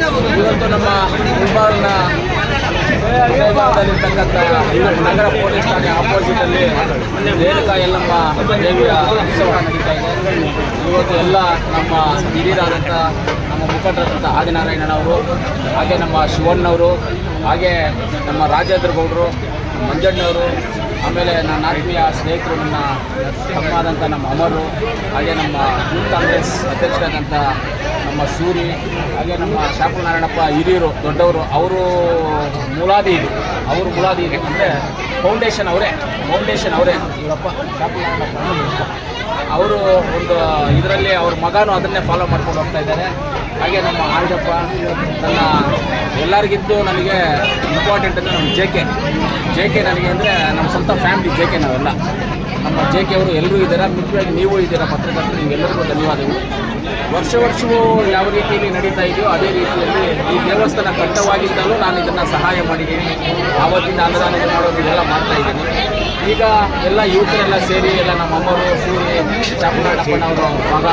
ಇವತ್ತು ನಮ್ಮ ಗುಲ್ಬರ್ಗ್ನ ಹೃದಯಭಾಗದಲ್ಲಿರ್ತಕ್ಕಂಥ ನಗರ ಪೊಲೀಸ್ ಠಾಣೆ ಆಪೋಸಿಟಲ್ಲಿ ರೇಣುಕಾ ಎಲ್ಲಮ್ಮ ದೇವಿಯ ಉತ್ಸವ ನಡೀತಾ ಇದೆ. ಇವತ್ತು ಎಲ್ಲ ನಮ್ಮ ಹಿರಿಯರಾದಂಥ ನಮ್ಮ ಮುಖಂಡರಾದಂಥ ಆದಿನಾರಾಯಣನವರು ಹಾಗೆ ನಮ್ಮ ಶಿವಣ್ಣವರು, ಹಾಗೆ ನಮ್ಮ ರಾಜೇಂದ್ರ ಗೌಡರು ಮಂಜಣ್ಣವರು ಆಮೇಲೆ ನನ್ನ ಆತ್ಮೀಯ ಸ್ನೇಹಿತರು ನನ್ನ ತಮ್ಮಾದಂಥ ನಮ್ಮ ಅಮರು ಹಾಗೆ ನಮ್ಮ ಯೂತ್ ಕಾಂಗ್ರೆಸ್ ಅಧ್ಯಕ್ಷರಾದಂಥ ನಮ್ಮ ಸೂರಿ ಹಾಗೆ ನಮ್ಮ ಶಾಪು ನಾರಾಯಣಪ್ಪ ಹಿರಿಯರು ದೊಡ್ಡವರು ಅವರು ಮೂಲಾದಿ ಇದು. ಅವರು ಮೂಲಾದಿ ಇದೆ. ಅಂದರೆ ಫೌಂಡೇಶನ್ ಅವರೇ ಫೌಂಡೇಶನ್ ಅವರೇ. ಇವರಪ್ಪ. ಶಾಪು ನಾರಾಯಣಪ್ಪ. ಅವರು ಒಂದು ಇದರಲ್ಲಿ ಅವ್ರ ಮಗನೂ ಅದನ್ನೇ ಫಾಲೋ ಮಾಡ್ಕೊಂಡು ಹೋಗ್ತಾ ಇದ್ದಾರೆ. ಹಾಗೆ ನಮ್ಮ ಆರ್ಜಪ್ಪ ನನ್ನ ಎಲ್ಲರಿಗಿದ್ದು ನನಗೆ ಇಂಪಾರ್ಟೆಂಟ್ ಅಂದರೆ ನಮ್ಮ ಜೆ ಕೆ ಜೆ ಕೆ ನನಗೆ ಅಂದರೆ ನಮ್ಮ ಸ್ವಂತ ಫ್ಯಾಮಿಲಿ ಜೆ ಕೆ ನಾವೆಲ್ಲ. ನಮ್ಮ ಜೆ ಕೆ ಅವರು ಎಲ್ಲರೂ ಇದ್ದಾರೆ, ಮುಖ್ಯವಾಗಿ ನೀವು ಇದ್ದೀರಾ ಪತ್ರಕರ್ತರು, ನಿಮಗೆಲ್ಲರಿಗೂ ಧನ್ಯವಾದಗಳು. ವರ್ಷ ವರ್ಷವೂ ಯಾವ ರೀತಿಯಲ್ಲಿ ನಡೀತಾ ಇದೆಯೋ ಅದೇ ರೀತಿಯಲ್ಲಿ ಈ ದೇವಸ್ಥಾನ ಕಟ್ಟವಾಗಿದ್ದಲ್ಲೂ ನಾನು ಇದನ್ನು ಸಹಾಯ ಮಾಡಿದ್ದೀನಿ. ಆವತ್ತಿಂದ ಅನುದಾನ ಮಾಡೋದು ಇದೆಲ್ಲ ಮಾಡ್ತಾ ಇದ್ದೀನಿ. ಈಗ ಎಲ್ಲ ಯುವಕರೆಲ್ಲ ಸೇರಿ ಎಲ್ಲ ನಮ್ಮ ಅಮ್ಮರು, ಸೂರಿ ಚಾಮರಾಜಪ್ಪನವರು ಮಗ,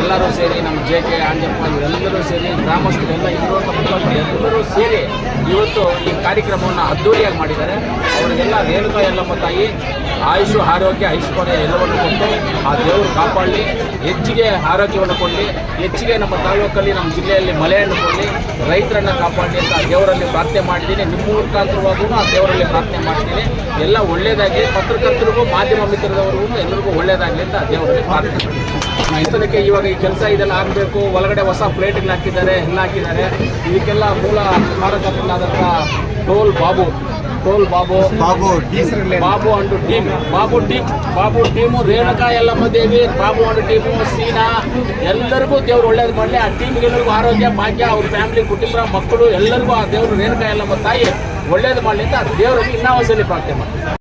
ಎಲ್ಲರೂ ಸೇರಿ ನಮ್ಮ ಜೆ ಕೆ, ಆಂಜಪ್ಪ ಇವರೆಲ್ಲರೂ ಸೇರಿ ಗ್ರಾಮಸ್ಥರೆಲ್ಲ ಇರುವಂಥ ಎಲ್ಲರೂ ಸೇರಿ ಇವತ್ತು ಈ ಕಾರ್ಯಕ್ರಮವನ್ನು ಅದ್ದೂರಿಯಾಗಿ ಮಾಡಿದ್ದಾರೆ. ಅವರಿಗೆಲ್ಲ ರೇಣುಕಾ ಎಲ್ಲ ತಾಯಿ ಆಯುಷು, ಆರೋಗ್ಯ, ಐಶ್ವರ್ಯ ಎಲ್ಲವನ್ನು ಕೊಟ್ಟು ಆ ದೇವರು ಕಾಪಾಡಲಿ. ಹೆಚ್ಚಿಗೆ ಆರೋಗ್ಯವನ್ನು ಕೊಡಲಿ. ಹೆಚ್ಚಿಗೆ ನಮ್ಮ ತಾಲೂಕಲ್ಲಿ ನಮ್ಮ ಜಿಲ್ಲೆಯಲ್ಲಿ ಮಳೆಯನ್ನು ಕೊಡಲಿ ರೈತರನ್ನು ಕಾಪಾಡಲಿ ಅಂತ ದೇವರಲ್ಲಿ ಪ್ರಾರ್ಥನೆ ಮಾಡಿದ್ದೀನಿ. ನಿಮ್ಮ ಮುಖಾಂತರವಾಗೂ ಆ ದೇವರಲ್ಲಿ ಪ್ರಾರ್ಥನೆ ಮಾಡ್ತೀನಿ. ಎಲ್ಲ ಒಳ್ಳೆಯದಾಗಿ ಪತ್ರಕರ್ತರಿಗೂ, ಮಾಧ್ಯಮ ಮಿತ್ರದವರಿಗೂ ಎಲ್ಲರಿಗೂ ಒಳ್ಳೆಯದಾಗಲಿ ಅಂತ ದೇವರಲ್ಲಿ ಪ್ರಾರ್ಥನೆ ಮಾಡ್ತೀನಿ. ಇವಾಗ ಈ ಕೆಲಸ ಇದೆಲ್ಲ ಆಗಬೇಕು. ಒಳಗಡೆ ಹೊಸ ಪ್ಲೇಟ್ಗಳು ಹಾಕಿದ್ದಾರೆ ಎಲ್ಲ ಹಾಕಿದ್ದಾರೆ. ಇದಕ್ಕೆಲ್ಲ ಮೂಲ ಕಾರಕರ್ತನಾದಂಥ toll Babu. Toll Babu. Babu Babu and team. Babu team Babu team Renuka Yellamma Devi Babu and team Seena. ಎಲ್ಲರಿಗೂ ದೇವ್ರು ಒಳ್ಳೇದು ಮಾಡಲಿ. ಆ ಟೀಮ್ಗೆಲ್ಲರಿಗೂ ಆರೋಗ್ಯ ಭಾಗ್ಯ ಅವ್ರ ಫ್ಯಾಮಿಲಿ ಕುಟುಂಬ ಮಕ್ಕಳು ಎಲ್ಲರಿಗೂ ಆ ದೇವರು ರೇಣುಕಾ ಎಲ್ಲಮ್ಮ ತಾಯಿ ಒಳ್ಳೇದು ಮಾಡಲಿ ಅಂತ ದೇವ್ರಿಗೆ ಇನ್ನೂ ಒಂದ್ಸಲಿ ಪ್ರಾರ್ಥನೆ ಮಾಡ್ತೀನಿ